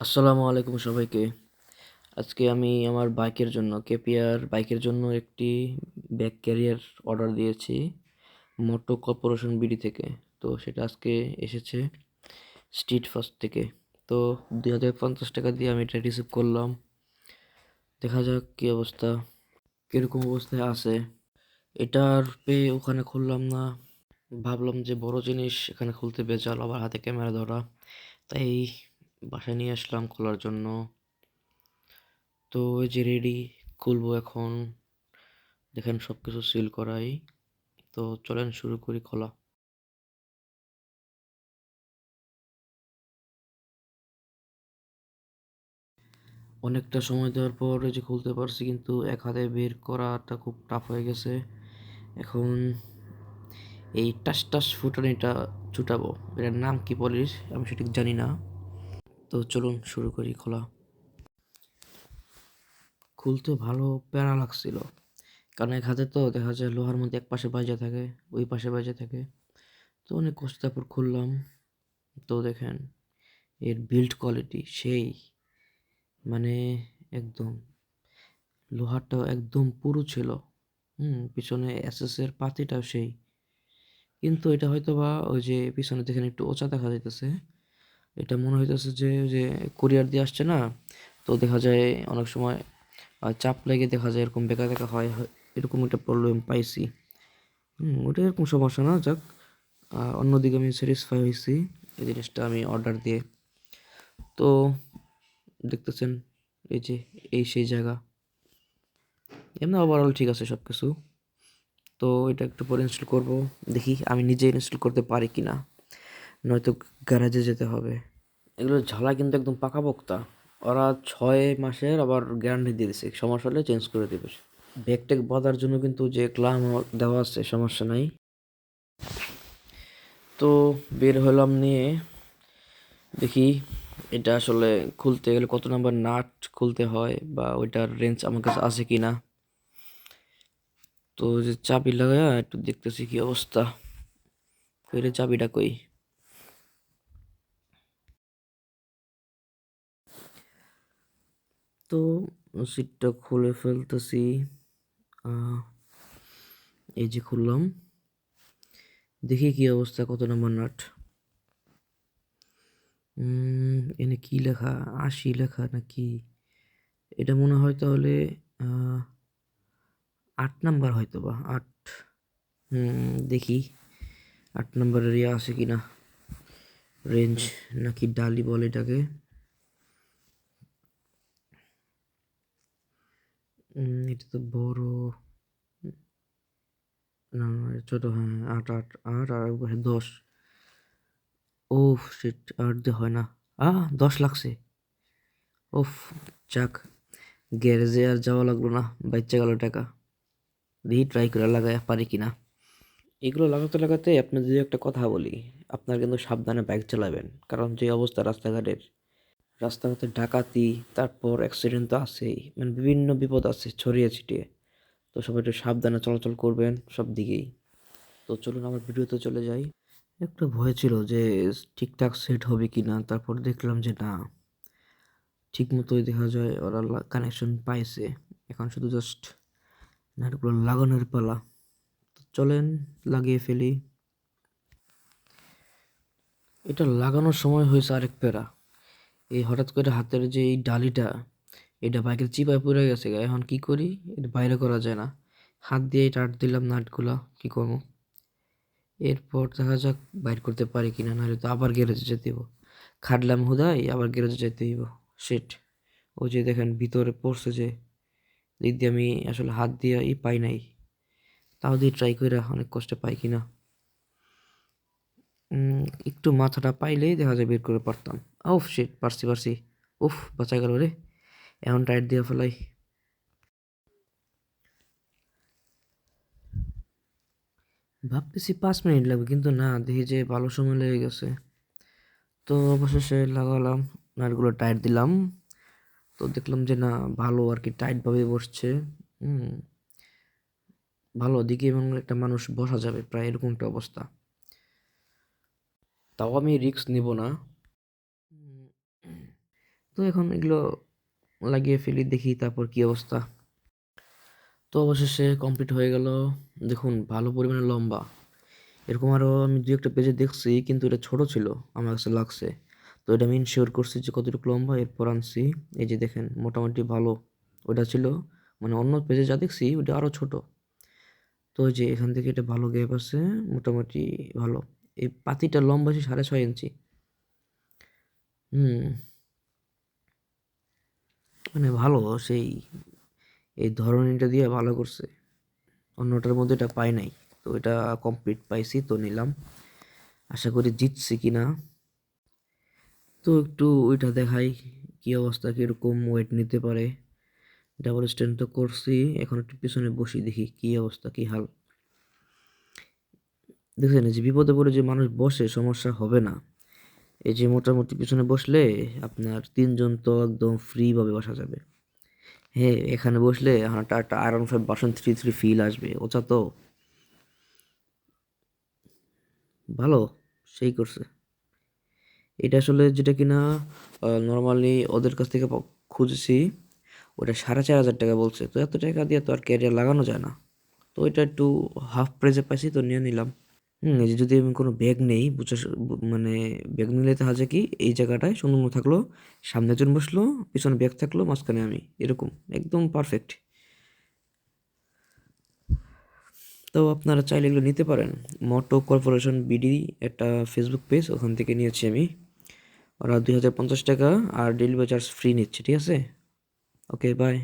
আসসালামু আলাইকুম সবাইকে। আজকে আমি আমার বাইকের জন্য কেপিআর বাইকের জন্য একটি ব্যাক ক্যারিয়ার অর্ডার দিয়েছি মোটো কর্পোরেশন বিডি থেকে। তো সেটা আজকে এসেছে স্ট্রিট ফার্স্ট থেকে। তো দুই হাজার পঞ্চাশ টাকা দিয়ে আমি এটা রিসিভ করলাম। দেখা যাক কী অবস্থা, কীরকম অবস্থায় আছে। এটার পে ওখানে খুললাম না। ভাবলাম যে বড় জিনিস এখানে খুলতে বেজাল, আবার হাতে ক্যামেরা ধরা। তাই বাসায় নিয়ে আসলাম খোলার জন্য। তো ওই যে রেডি খুলবো এখন। দেখেন সব কিছু সিল করাই। তো চলেন শুরু করি খোলা। অনেকটা সময় দেওয়ার পর যে খুলতে পারছি, কিন্তু এক হাতে বের করাটা খুব টাফ হয়ে গেছে। এখন এই টাস টাস ফুটানিটা ছুটাবো। এটার নাম কি বলিস আমি সঠিক জানি না। তো চলুন শুরু করি খোলা। খুলতে ভালো প্যারা লাগছিল। কারণ এক হাতে তো দেখা যায় লোহার মধ্যে এক পাশে বাজে থাকে, ওই পাশে বাজে থাকে। তো অনেক কষ্ট তারপর খুললাম। তো দেখেন, এর বিল্ড কোয়ালিটি সেই। মানে একদম, লোহারটাও একদম পুরো ছিল। হুম, পিছনে এসএসের পাতিটাও সেই। কিন্তু এটা হয়তো বা ওই যে পিছনে দেখেন একটু ওচা দেখা যাইতেছে। এটা মনে হইতেছে যে যে কুরিয়ার দিয়ে আসছে না, তো দেখা যায় অনেক সময় চাপ লেগে দেখা যায় এরকম বেকা দেখা হয় এরকম একটা প্রবলেম পাইছি। ওটা এরকম সমস্যা না, যাক অন্যদিকে আমি স্যাটিসফাই হয়েছি এই জিনিসটা আমি অর্ডার দিয়ে। তো দেখতেছেন, এই যে, এই সেই জায়গা। এমনি ওভারঅল ঠিক আছে সব কিছু তো এটা একটু পরে ইনস্টল করব, দেখি আমি নিজে ইনস্টল করতে পারি কি না নয়তো গ্যারাজে যেতে হবে। এগুলো ঝালা কিন্তু একদম পাকা পাকাপোক্তা ওরা ছয় মাসের আবার গ্যারান্টি দিয়ে দিছে। সমস্যা হলে চেঞ্জ করে দেবে। ব্যাগ ট্যাগ বাঁধার জন্য কিন্তু যে ক্লাম দেওয়া আছে, সমস্যা নাই। তো বের হলাম নিয়ে দেখি এটা আসলে খুলতে গেলে কত নাম্বার নাট খুলতে হয় বা ওইটার রেঞ্জ আমার কাছে আছে কি না তো যে চাবি লাগায় একটু দেখতেছি কি অবস্থা। কইলে চাবিটা কই? তো সিটটা খুলে ফেলতেছি। এই যে খুললাম। দেখি কি অবস্থা, কত নম্বর নাট? এনে কি লেখা? আশি লেখা নাকি? এটা মনে হয় তাহলে আট নাম্বার হয়তো বা, আট। দেখি। আট নাম্বারের ইয়ে আছে কি না রেঞ্জ নাকি ডালি বলে এটাকে। এটা তো বড়, না, ছোট হ্যাঁ আট আট আট, আর দশ। ও সেট আট দিয়ে হয় না। আ দশ লাগছে। ওফ যাক, গ্যারেজে আর যাওয়া লাগল না বাচ্চা গেল টাকা। দিয়ে ট্রাই করে লাগাই, পারি কি না এগুলো লাগাতে লাগাতে আপনার যদি একটা কথা বলি, আপনার কিন্তু সাবধানে বাইক চালাবেন, কারণ যে অবস্থা রাস্তাঘাটের রাস্তাঘাটে ডাকাতি, তারপর অ্যাক্সিডেন্ট তো আছেই। মানে বিভিন্ন বিপদ আছে, ছড়িয়ে ছিটিয়ে। তো সবাই একটু সাবধানে চলাচল করবেন সব দিকেই। তো চলুন আমার ভিডিওতে চলে যাই। একটু ভয় ছিল যে ঠিকঠাক সেট হবে কি না তারপর দেখলাম যে না। ঠিক মতোই দেখা যায় ওরা কানেকশন পাইছে। এখন শুধু জাস্ট নাটগুলো লাগানোর পালা। তো চলেন, লাগিয়ে ফেলি। এটা লাগানোর সময় হয়েছে আরেক প্যারা। এই হঠাৎ করে হাতের যে এই ডালিটা, এটা বাইকের চিপায় পড়ে গেছে এখন কি করি? এটা বাইরে করা যায় না। হাত দিয়ে টাট দিলাম নাটগুলো, কি করব? এরপর দেখা যাক বাইর করতে পারি কিনা, নাহলে তো আবার গ্যারেজে যেতে হইব। খাটলাম হুদাই আবার গ্যারেজে যেতে হইব। সেট ও যে দেখেন ভিতরে পড়ছে যে, দিক দিয়ে আমি আসলে হাত দিয়ে ই পাই নাই। তাও দিয়ে ট্রাই করে অনেক কষ্টে পাই কিনা। একটু মাথাটা পাইলেই দেখা যায় বের করে পারতাম উফ সেট পারছি পারছি। উফ, বাঁচা গেল রে। এখন টাইট দিয়ে ফেলাই। ভাবতেছি পাঁচ মিনিট লাগবে, কিন্তু না, দেখি যে ভালো সময় লেগে গেছে। তো অবশেষে লাগালাম নাটগুলো টাইট দিলাম। তো দেখলাম যে না, ভালো আর কি টাইটভাবে বসছে। হুম, ভালো দিকে এবং একটা মানুষ বসা যাবে, প্রায় এরকম একটা অবস্থা। তাও আমি রিক্স নিব না। তো এখন এগুলো লাগিয়ে ফেলি, দেখি তারপর কি অবস্থা। তো অবশেষে কমপ্লিট হয়ে গেল। দেখুন, ভালো পরিমাণে লম্বা। এরকম আরও আমি দু একটা পেজে দেখছি, কিন্তু এটা ছোট ছিল, আমার কাছে লাগছে। তো এটা আমি ইনশিওর করছি যে কতটুকু লম্বা, এরপর আনছি। এই যে দেখেন, মোটামুটি ভালো ওটা ছিল। মানে অন্য পেজে যা দেখছি, ওটা আরও ছোট। তো যে এখান থেকে এটা ভালো গ্যাপ আছে, মোটামুটি ভালো। এই পাতিটা লম্বা আছে সাড়ে ছয় ইঞ্চি। হুম। মানে ভালো সেই, এই ধরনীটা দিয়ে ভালো করছে। অন্যটার মধ্যে এটা পাই নাই, তো এটা কমপ্লিট পাইছি, তো নিলাম। আশা করি জিতছি কি না তো একটু ওইটা দেখাই, কি অবস্থা, কীরকম ওয়েট নিতে পারে। ডাবল স্ট্যান্ড তো করছি, এখন একটু পিছনে বসি দেখি কি অবস্থা, কি হাল। দেখছেন যে বিপদে পড়ে যে মানুষ বসে, সমস্যা হবে না। এই যে মোটামুটি পিছনে বসলে আপনার তিনজন তো একদম ফ্রিভাবে বসা যাবে। হ্যাঁ এখানে বসলে একটা একটা আয়রন ফাইভ বাসন থ্রি থ্রি ফিল আসবে, ওটা তো ভালো, সেই করছে। এটা আসলে যেটা কিনা নর্মালি ওদের কাছ থেকে খুঁজেছি, ওটা সাড়ে চার হাজার টাকা বলছে। তো এত টাকা দিয়ে তো আর ক্যারিয়ার লাগানো যায় না। তো এটা একটু হাফ প্রাইসে পাইছি, তো নিয়ে নিলাম। হুম, এই যে যদি আমি কোনো ব্যাগ নেই বুঝা মানে ব্যাগ নিলে তাহলে যে কি, এই জায়গাটায় সুন্দর থাকল, সামনে জন বসল, পিছনে ব্যাগ থাকল, মাঝখানে আমি, এরকম, একদম পারফেক্ট তো আপনারা চাইলে এগুলো নিতে পারেন। মোটো কর্পোরেশন বিডি একটা ফেসবুক পেজ ওখান থেকে নিয়েছি আমি। ওরা দুই হাজার পঞ্চাশ টাকা আর ডেলিভারি চার্জ ফ্রি নিচ্ছে, ঠিক আছে? Okay by